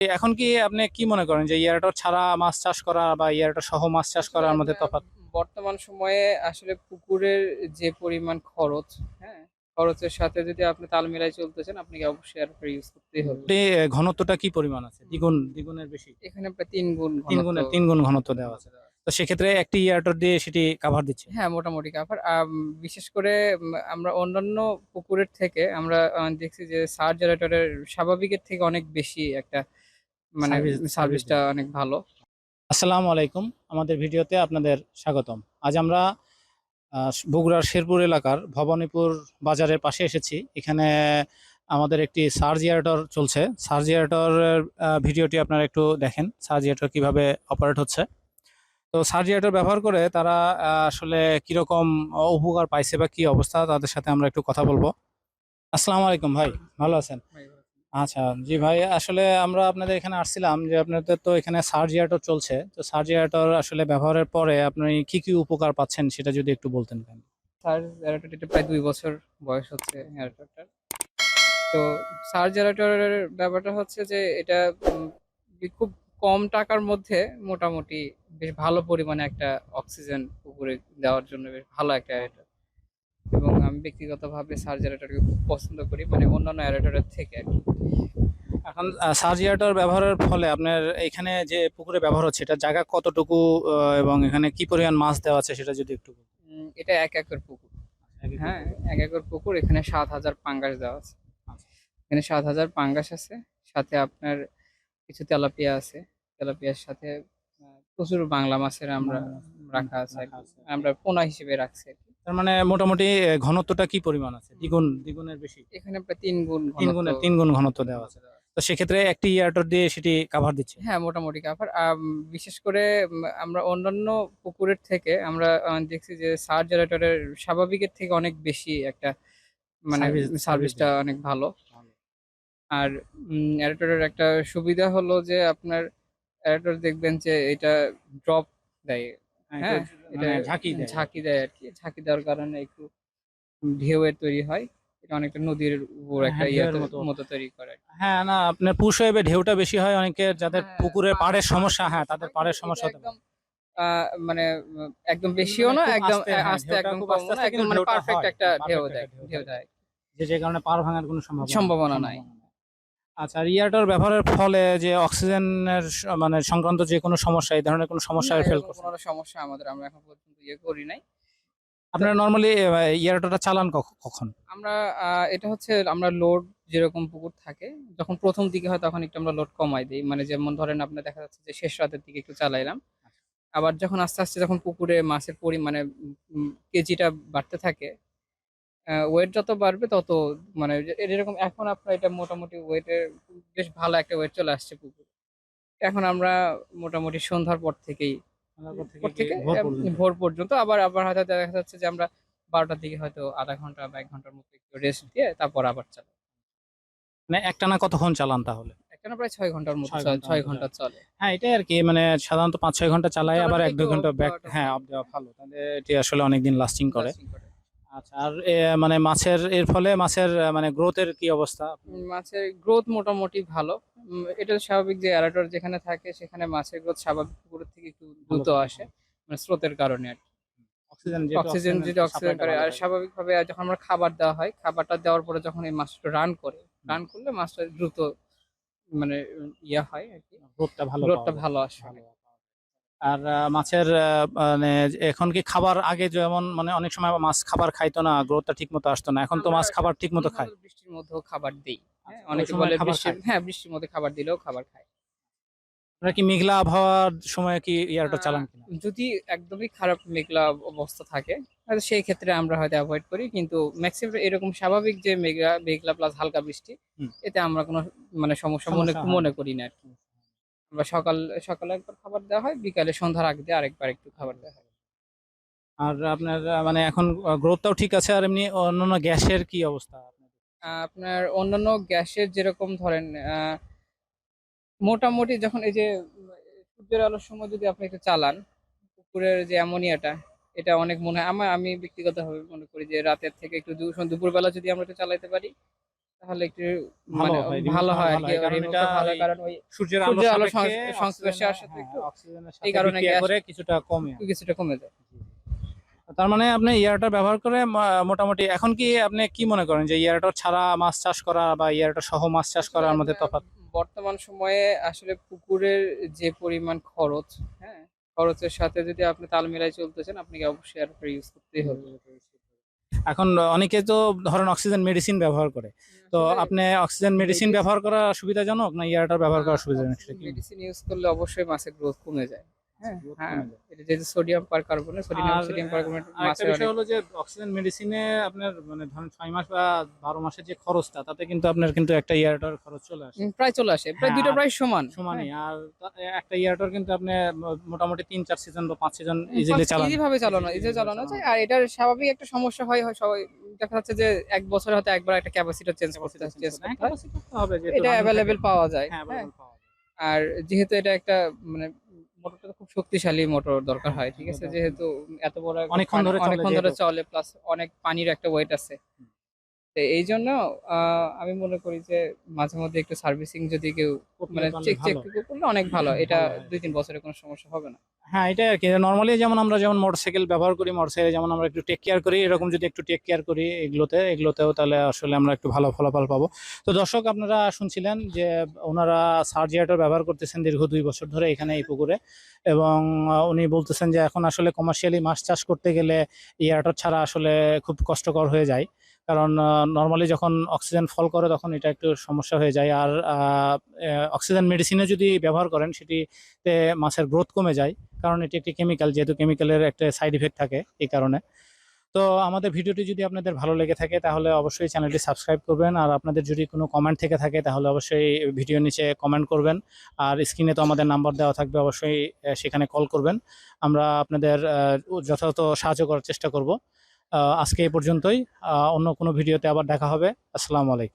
এখন কি আপনি কি মনে করেন যে ইয়ারটর ছাড়া মাছ চাষ করা বা ইয়ারটর সহ মাছ চাষ করার মধ্যে তফাৎ? বর্তমান সময়ে আসলে পুকুরের যে পরিমাণ খরচ হ্যাঁ খরচের সাথে যদি আপনি তাল মিলাই চলতে চান আপনাকে অবশ্যই এয়ারটার ইউজ করতেই হবে। ঘনত্বটা কি পরিমাণ আছে? দ্বিগুণ দ্বিগুণের বেশি? এখানে প্রায় তিন গুণ তিন গুণের তিন গুণ ঘনত্ব দেওয়া আছে। তো সেক্ষেত্রে একটি ইয়ারটর দিয়ে সেটি কাভার দিচ্ছে? হ্যাঁ মোটামুটি কাভার বিশেষ করে আমরা অন্যান্য পুকুরের থেকে আমরা দেখছি যে সার জেনারেটরের স্বাভাবিকের থেকে অনেক বেশি একটা মানে সার্ভিসটা অনেক ভালো। আসসালামু আলাইকুম। আমাদের ভিডিওতে আপনাদের স্বাগতম। আজ আমরা বগুড়ার শেরপুর এলাকার ভবানীপুর বাজারের পাশে এসেছি। এখানে আমাদের একটি সার্জিয়াটর চলছে। সার্জিয়াটরের ভিডিওটি আপনারা একটু দেখেন। সার্জিয়াটর কীভাবে অপারেট হচ্ছে। তো সার্জিয়াটর ব্যবহার করে তারা আসলে কীরকম উপকার পাইছে বা কি অবস্থা তাদের সাথে আমরা একটু কথা বলব। আসসালামু আলাইকুম ভাই ভালো আছেন? আচ্ছা জি ভাই, আসলে আমরা আপনাদের এখানে আসছিলাম যে আপনাদের তো এখানে সার্জিয়াটর চলছে। তো সার্জিয়াটর আসলে ব্যবহারের পরে আপনি কি কি উপকার পাচ্ছেন সেটা যদি একটু বলতেন কেন জেনারেটরটা প্রায় দুই বছর বয়স হচ্ছে জেনারেটরটার তো সার জেনারেটরের ব্যাপারটা হচ্ছে যে এটা খুব কম টাকার মধ্যে মোটামুটি বেশ ভালো পরিমাণে একটা অক্সিজেন উপরে দেওয়ার জন্য বেশ ভালো একটা আমি ব্যক্তিগতভাবে সার জেনারেটরকে খুব পছন্দ করি মানে অন্যান্য অ্যারেটরের থেকে আর কি। এখন সার্জিয়াটর ব্যবহারের ফলে আপনার এখানে যে পুকুরে ব্যবহার হচ্ছে এটা জায়গা কতটুকু এবং এখানে কি পরিমাণ মাছ দেওয়া আছে সেটা যদি একটু এটা এক একর পুকুর। হ্যাঁ এক একর পুকুর এখানে সাত হাজার পাঙ্গাস দেওয়া আছে। আচ্ছা। এখানে সাত হাজার পাঙ্গাস আছে সাথে আপনার কিছু তেলাপিয়া আছে। তেলাপিয়ার সাথে প্রচুর বাংলা মাছের আমরা রাখা আছে। আমরা পোনা হিসেবে রাখছি তার মানে মোটামুটি ঘনত্বটা কি পরিমাণ আছে? দ্বিগুণ দ্বিগুণের বেশি? এখানে প্রায় তিন গুণ তিন গুণের তিন গুণ ঘনত্ব দেওয়া আছে। তো সেক্ষেত্রে একটি ইয়ারটর দিয়ে সেটি কাভার দিচ্ছে? হ্যাঁ মোটামুটি কাভার বিশেষ করে আমরা অন্যান্য পুকুরের থেকে আমরা দেখছি যে সার জেনারেটরের স্বাভাবিকের থেকে অনেক বেশি একটা মানে সার্ভিসটা অনেক ভালো। আর অ্যারেটরের একটা সুবিধা হলো যে আপনার অ্যারেটর দেখবেন যে এটা ড্রপ দেয়। হ্যাঁ এটা মানে ঝাঁকি দেয়। ঝাঁকি দেয় আর কি ঝাঁকি দেওয়ার কারণে একটু ঢেউয়ের তৈরি হয় এটা অনেকটা নদীর উপর হ্যাঁ, একটা হ্যাঁ, মতো। তৈরি করে হ্যাঁ না আপনার পুষ ঢেউটা বেশি হয় অনেকের যাদের হ্যাঁ, পুকুরের পাড়ের সমস্যা হ্যাঁ তাদের পাড়ের সমস্যা হতে একদম পারে। মানে একদম বেশিও না একদম আস্তে, একদম কম না একদম মানে পারফেক্ট একটা ঢেউ দেয় ঢেউ দেয়। দেয় যে যে কারণে পার ভাঙার কোনো সম্ভাবনা সম্ভাবনা নাই। আচ্ছা আর ইয়ারটার ব্যবহারের ফলে যে অক্সিজেনের মানে সংক্রান্ত যে কোনো সমস্যা এই ধরনের কোনো সমস্যা ফেল কোনো সমস্যা আমাদের আমরা এখন পর্যন্ত ইয়ে করি নাই। আপনারা নর্মালি ইয়ারটাটা চালান কখ- কখন? আমরা এটা হচ্ছে আমরা লোড যেরকম পুকুর থাকে যখন প্রথম দিকে হয় তখন একটু আমরা লোড কমাই দিই। মানে যেমন ধরেন আপনার দেখা যাচ্ছে যে শেষ রাতের দিকে একটু চালাইলাম আবার যখন আস্তে আস্তে যখন পুকুরে মাছের পরিমাণে কেজিটা বাড়তে থাকে ওয়েট যত বাড়বে তত মানে এরকম এখন আপনার এটা মোটামুটি ওয়েটের বেশ ভালো একটা ওয়েট চলে আসছে পুকুরে। এখন আমরা মোটামুটি সন্ধ্যার পর থেকেই থেকে ভোর পর্যন্ত। আবার আবার হয়তো দেখা যাচ্ছে যে আমরা বারোটার দিকে হয়তো আধা ঘণ্টা বা এক ঘণ্টার মতো একটু রেস্ট দিয়ে তারপর আবার চালাই। মানে একটানা কতক্ষণ চালান তাহলে? একটা না প্রায় ছয় ঘণ্টার মতো ছয় ঘণ্টা চলে। হ্যাঁ এটাই আর কি মানে সাধারণত পাঁচ ছয় ঘণ্টা চালাই আবার এক দুই ঘণ্টা ব্যাক হ্যাঁ ভালো। তাহলে এটি আসলে অনেকদিন লাস্টিং করে। আচ্ছা আর মানে মাছের এর ফলে মাছের মানে গ্রোথের কি অবস্থা? মাছের গ্রোথ মোটামুটি ভালো। এটা স্বাভাবিক যে অ্যারাটর যেখানে থাকে সেখানে মাছের গ্রোথ স্বাভাবিক পুকুরের থেকে একটু দ্রুত আসে মানে স্রোতের কারণে আর অক্সিজেন অক্সিজেন যদি অক্সিজেন করে আর স্বাভাবিকভাবে যখন আমরা খাবার দেওয়া হয় খাবারটা দেওয়ার পরে যখন এই মাছটা রান করে রান করলে মাছটা দ্রুত মানে ইয়া হয় আর কি। গ্রোথটা ভালো গ্রোথটা ভালো আসে। আর মাছের মানে এখন কি খাবার আগে যেমন মানে অনেক সময় মাছ খাবার খাইতো না গ্রোথটা ঠিক মতো আসতো না এখন তো মাছ খাবার ঠিক মতো খায় বৃষ্টির মধ্যেও খাবার দিই। হ্যাঁ আচ্ছা, অনেকে সময় বলে হ্যাঁ বৃষ্টির মধ্যে খাবার দিলেও খাবার খায়। আপনারা কি মেঘলা আবহাওয়ার সময় কি ইয়ারটা চালান যদি একদমই খারাপ মেঘলা অবস্থা থাকে সেই ক্ষেত্রে আমরা হয়তো অ্যাভয়েড করি কিন্তু ম্যাক্সিমাম এরকম স্বাভাবিক যে মেঘলা মেঘলা প্লাস হালকা বৃষ্টি এতে আমরা কোনো মানে সমস্যা মনে মনে করি না আর কি। আমরা সকাল সকালে একবার খাবার দেওয়া হয় বিকালে সন্ধ্যার আগে দিয়ে আরেকবার একটু খাবার দেওয়া হয়। আর আপনার মানে এখন গ্রোথটাও ঠিক আছে আর এমনি অন্যান্য গ্যাসের কি অবস্থা আপনার অন্যান্য গ্যাসের যেরকম ধরেন মোটামুটি যখন এই যে সূর্যের আলোর সময় যদি আপনি একটু চালান পুকুরের যে অ্যামোনিয়াটা এটা অনেক মনে হয় আমার আমি ব্যক্তিগতভাবে মনে করি যে রাতের থেকে একটু দুপুরবেলা যদি আমরা একটু চালাতে পারি তাহলে একটু ভালো মানে হয়, ভালো হয় আর কি ভালো কারণ ওই সূর্যের আলো সংস্পর্শে আসাতে হ্যাঁ, একটু অক্সিজেনের এই কারণে করে কিছুটা কমে। কিছুটা কমে যায়। তার মানে আপনি ইয়ারটা ব্যবহার করে মোটামুটি এখন কি আপনি কি মনে করেন যে ইয়ারটা ছাড়া মাছ চাষ করা বা ইয়ারটা সহ মাছ চাষ করার মধ্যে তফাৎ? বর্তমান সময়ে আসলে পুকুরের যে পরিমাণ খরচ হ্যাঁ খরচের সাথে যদি আপনি তাল মিলাই চলতেছেন আপনাকে অবশ্যই আর ইউজ করতেই হবে। এখন অনেকে তো ধরেন অক্সিজেন মেডিসিন ব্যবহার করে। তো আপনি অক্সিজেন মেডিসিন ব্যবহার করা সুবিধাজনক না ইয়ারটার ব্যবহার করা সুবিধাজনক? মেডিসিন ইউজ করলে অবশ্যই মাছের গ্রোথ কমে যায়। হ্যাঁ। হ্যাঁ। কমে যায়। এটা যেহেতু sodium percarbonate sodium sodium percarbonate আরেকটা বিষয় হলো যে অক্সিজেন মেডিসিনে আপনার মানে ধরেন ছয় মাস বা বারো মাসের যে খরচটা তাতে কিন্তু আপনার কিন্তু একটা ইয়ারটার খরচ চলে আসে। প্রায় চলে আসে। প্রায় হ্যাঁ, প্রায় সমান। সমানই। আর একটা ইয়ারটার কিন্তু আপনি মোটামুটি তিন চার সিজন বা পাঁচ সিজন ইজিলি চালান। চালানো ইজি চালানো যায়। আর এটার স্বাভাবিক একটা সমস্যা হয় হয় সবাই দেখা যাচ্ছে যে এক বছরে হয়তো একবার একটা ক্যাপাসিটি চেঞ্জ করতে। হবে এটা অ্যাভেলেবেল পাওয়া যায়। হ্যাঁ। পাওয়া যায়। আর যেহেতু এটা একটা মানে মোটরটা খুব শক্তিশালী মোটর দরকার হয় ঠিক আছে? যেহেতু এত বড় অনেকক্ষণ ধরে চলে অনেকক্ষণ ধরে চলে প্লাস অনেক পানির একটা ওয়েট আছে। তো এই জন্য আমি মনে করি যে মাঝে মধ্যে একটু সার্ভিসিং যদি কেউ মানে চেক চেক। করলে অনেক ভালো। এটা দুই তিন বছরে কোনো সমস্যা হবে না। হ্যাঁ এটা আর কি। নর্মালি যেমন আমরা যেমন মোটরসাইকেল ব্যবহার করি মোটরসাইকেল যেমন আমরা একটু টেক কেয়ার করি এরকম যদি একটু টেক কেয়ার করি এগুলোতে এগুলোতেও তাহলে আসলে আমরা একটু ভালো ফলাফল পাবো। তো দর্শক আপনারা শুনছিলেন যে ওনারা সার্জিয়াটার ব্যবহার করতেছেন দীর্ঘ দুই বছর ধরে এখানে এই পুকুরে এবং উনি বলতেছেন যে এখন আসলে কমার্শিয়ালি মাছ চাষ করতে গেলে ইয়ারটার ছাড়া আসলে খুব কষ্টকর হয়ে যায়। কারণ নর্মালি যখন অক্সিজেন ফল করে তখন এটা একটু সমস্যা হয়ে যায়। আর অক্সিজেন মেডিসিনে যদি ব্যবহার করেন, সেটিতে মাছের গ্রোথ কমে যায়। কারণ এটি একটি কেমিক্যাল যেহেতু কেমিক্যালের একটা সাইড ইফেক্ট থাকে এই কারণে। তো আমাদের ভিডিওটি যদি আপনাদের ভালো লেগে থাকে, তাহলে অবশ্যই চ্যানেলটি সাবস্ক্রাইব করবেন। আর আপনাদের যদি কোনো কমেন্ট থেকে থাকে, তাহলে অবশ্যই ভিডিও নিচে কমেন্ট করবেন। আর স্ক্রিনে তো আমাদের নাম্বার দেওয়া থাকবে, অবশ্যই সেখানে কল করবেন। আমরা আপনাদের যথাযথ সাহায্য করার চেষ্টা করব। আজকে এই পর্যন্তই। অন্য কোনো ভিডিওতে আবার দেখা হবে। আসসালামু আলাইকুম।